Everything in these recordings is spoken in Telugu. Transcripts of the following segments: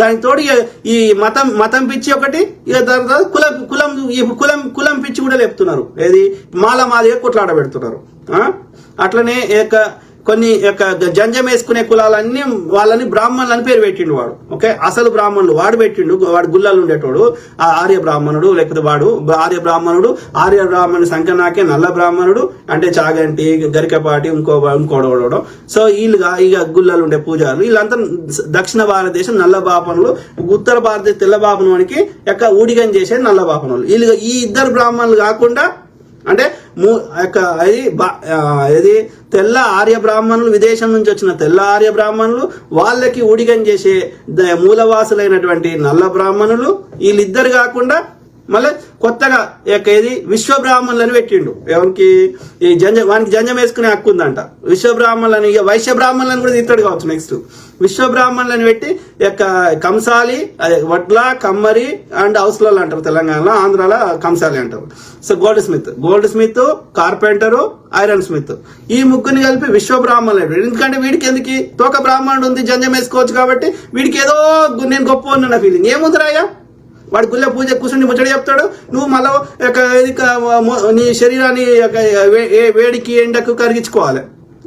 దానికి తోడు ఈ మతం మతం పిచ్చి ఒకటి ఇక దాని తర్వాత కులం కులం ఈ కులం కులం పిచ్చి కూడా లేపుతున్నారు. ఏది? మాల మాదిగా కొట్లాడ పెడుతున్నారు. అట్లనే ఈ యొక్క కొన్ని యొక్క జంజం వేసుకునే కులాలన్నీ వాళ్ళని బ్రాహ్మణులు అని పేరు పెట్టిండు వాడు. ఓకే? అసలు బ్రాహ్మణులు. వాడు పెట్టిండు వాడు గుల్లలు ఉండేటోడు. ఆ ఆర్య బ్రాహ్మణుడు లేకపోతే వాడు ఆర్య బ్రాహ్మణుడు ఆర్య బ్రాహ్మణుడు సంకనాకే నల్ల బ్రాహ్మణుడు అంటే చాగంటి గరికపాటి ఇంకో ఇంకోడోడో సో వీళ్ళుగా ఇక గుల్లలు ఉండే పూజారులు. వీళ్ళంతా దక్షిణ భారతదేశం నల్ల బాపనులు ఉత్తర భారతదేశం తెల్ల బాపనునికి యొక్క ఊడిగం చేసే నల్ల బాపనులు. వీళ్ళు ఈ ఇద్దరు బ్రాహ్మణులు కాకుండా అంటే మూ యొక్క అది బా- ఇది తెల్ల ఆర్య బ్రాహ్మణులు విదేశం నుంచి వచ్చిన తెల్ల ఆర్య బ్రాహ్మణులు వాళ్ళకి ఊడిగం చేసే ద- మూలవాసులైనటువంటి నల్ల బ్రాహ్మణులు వీళ్ళిద్దరు కాకుండా మళ్ళీ కొత్తగా ఈ యొక్క ఇది విశ్వ బ్రాహ్మణులని పెట్టిండు. ఎవరికి? ఈ జంజ వానికి జంజం వేసుకునే హక్కు ఉందంట. విశ్వ బ్రాహ్మణులని ఇక వైశ్య బ్రాహ్మణులను కూడా తీస్తాడు కావచ్చు నెక్స్ట్ విశ్వబ్రాహ్మణులను పెట్టి యొక్క కంసాలి అదే వడ్ల కమ్మరి అండ్ హౌస్లలో అంటారు తెలంగాణలో ఆంధ్రాలో కంసాలి అంటారు. So goldsmith goldsmith carpenter iron smith. ఈ ముగ్గురిని కలిపి విశ్వ బ్రాహ్మణులు ఎందుకంటే వీడికి ఎందుకు తోక బ్రాహ్మణుడు ఉంది జంజం వేసుకోవచ్చు కాబట్టి వీడికి ఏదో నేను గొప్ప ఉన్న ఫీలింగ్ ఏముందిరాయ్యా వాడు గుళ్ళ పూజ కూర్చుని ముచ్చట చెప్తాడు. నువ్వు మళ్ళీ ఇది నీ శరీరాన్ని వే- ఏ- వేడికి ఎండకు కరిగించుకోవాలి.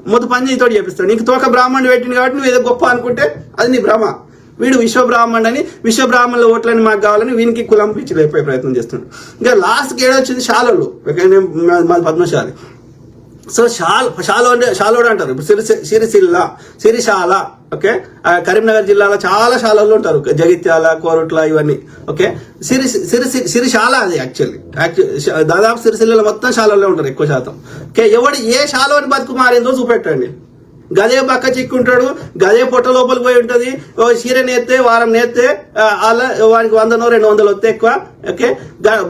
మొదటి పని నీతో చేపిస్తాడు. నీకు తోక బ్రాహ్మణుడు పెట్టింది కాబట్టి నువ్వు ఏదో గొప్ప అనుకుంటే అది నీ భ్రమ. వీడు విశ్వబ్రాహ్మణ్ అని విశ్వబ్రాహ్మణుల ఓట్లని మాకు కావాలని వీనికి కులం పిచ్చి లేపే ప్రయత్నం చేస్తున్నాడు. ఇంకా లాస్ట్కి ఏడొచ్చింది శాలలు. మాది పద్మశాలి. సో షాల్ షాలో అంటే షాలోడు అంటారు. ఇప్పుడు సిరి సిరిసిల్ల సిరిశాల ఓకే? కరీంనగర్ జిల్లాలో చాలా శాలలు ఉంటారు. జగిత్యాల కోరుట్ల ఇవన్నీ ఓకే? సిరి సిరి సిరిశాల అది యాక్చువల్లీ యాక్చువల్ దాదాపు సిరిసిల్లలో మొత్తం శాలల్లో ఉంటారు ఎక్కువ శాతం. ఓకే? ఎవడు ఏ శాలోని బతుకు మారిందో చూపెట్టండి. గదే పక్క చిక్కుంటాడు గదే పొట్ట లోపలికి పోయి ఉంటుంది. ఓ చీర నేస్తే వారం నేస్తే ఆ, అలా వానికి వందనో రెండు వందలు వస్తే ఎక్కువ ఓకే?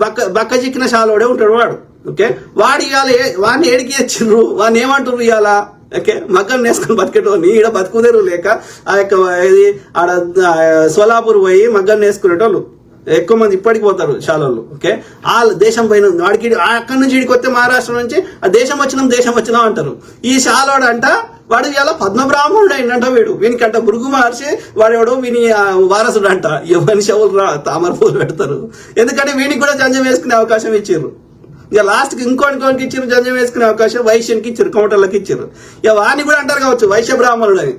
బక్క బక్క చిక్కిన శాలోడే ఉంటాడు వాడు. ఓకే? వాడు ఇవాళ వాడిని ఏడికి వచ్చిండ్రు వాడిని ఏమంటారు ఇవాళ ఓకే? మగ్గం నేసుకొని బతికేటోని ఈడ బతుకుదేరు లేక ఆ యొక్క ఇది ఆడ సోలాపూర్ పోయి మగ్గం నేసుకునేటోళ్ళు. ఎక్కువ మంది ఇప్పటికి పోతారు శాలల్లో ఓకే? ఆ దేశం పైన వాడికి అక్కడి నుంచి ఇడికి వస్తే మహారాష్ట్ర నుంచి ఆ దేశం వచ్చినాం దేశం వచ్చినాం అంటారు. ఈ శాలోడు అంట వాడు ఇలా పద్మబ్రాహ్మణుడు అయినంట వీడు. వీనికంట భృగు మహర్షి వాడెవడో వీని వారసుడు అంట ఎవరి శవులు రా తామర పూలు పెడతారు. ఎందుకంటే వీనికి కూడా జంజం వేసుకునే అవకాశం ఇచ్చారు ఇక లాస్ట్కి ఇంకోటి ఇంకోటికి ఇచ్చారు జంజం వేసుకునే అవకాశం వైశ్యానికి ఇచ్చారు కౌంటర్లకు ఇచ్చారు. ఇక వాడిని కూడా అంటారు కావచ్చు వైశ్య బ్రాహ్మణుడు అని